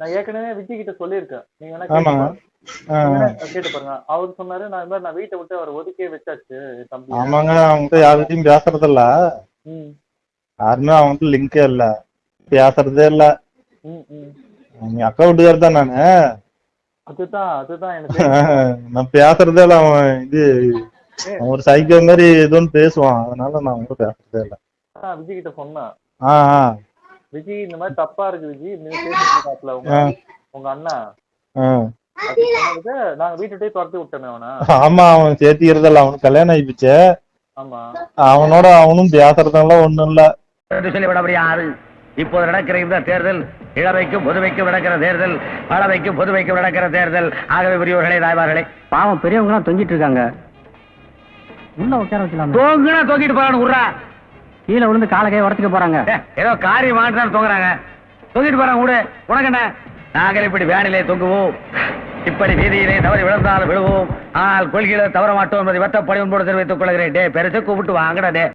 நான் ஏற்கனவே விஜய் கிட்ட சொல்லியிருக்கேன். நீங்க வேணா கேட்டு பாருங்க. அவர் சொன்னாரு நான் இந்த மாதிரி நான் வீட்டை விட்டு அவர் ஒதுக்கியே வச்சாச்சு தம்பி. ஆமாங்க அவங்ககிட்ட யார்கிட்டயும் பேசுறது இல்ல யாருமே அவங்ககிட்ட லிங்கே இல்ல. பேசுறதே இல்ல. ம் ம். எங்க அக்கா வீட்டுக்காரர் தான் நானு. அதுதான் அதுதான் எனக்கு நான் பேசுறதே இல்ல அவன் இது ஒரு சைக்கோ மாதிரி ஏதோன்னு பேசுவான். அதனால நான் அவங்ககிட்ட பேசுறதே இல்ல. விஜய் கிட்ட சொன்னேன். ஆ. ஆ விஜய் இந்த மாதிரி தப்பா இருக்கு நீங்க பேசிட்டு உங்க. உங்க அண்ணா. நாங்க வீட்டுட்டே துரத்தி விட்டோமே அவனை. ஆமா அவன் இல்ல அவனுக்கு கல்யாணம் ஆயிடுச்சு ஆமா. அவனோட அவனும் பேசுறதெல்லாம் ஒண்ணும் இல்ல. சொல்லிவிட முடியாது இப்போது நடக்கிற இந்த தேர்தல் இளவைக்கும் பொதுவைக்கும் நடக்கிற தேர்தல் பழவைக்கும் பொதுவைக்கும் நடக்கிற தேர்தல். ஆகவே பெரியவர்களே தாய்மார்களே பாவம் பெரியவங்க எல்லாம் தொங்கிட்டு இருக்காங்க. உள்ள உட்கார வச்சலாம் தோங்குனா தூக்கிட்டு போறான்னு விட்றா கீழே விழுந்து கால கை உடச்சுக்க போறாங்க. ஏதோ காரியம் மாட்டான்னு தொங்குறாங்க. தொங்கிட்டு போறாங்க கூட உனக்கு என்ன? நாங்கள் இப்படி வேனிலே தொங்குவோம். இப்படி வீதியிலே தவறி விழுந்தாலும் விழுவோம். ஆனால் கொள்கையில தவற மாட்டோம் என்பதை வெட்டப்படி உண்போடு தெரிவித்துக் கொள்கிறேன். டே பெருசு கூப்பிட்டு வாங்கடா டே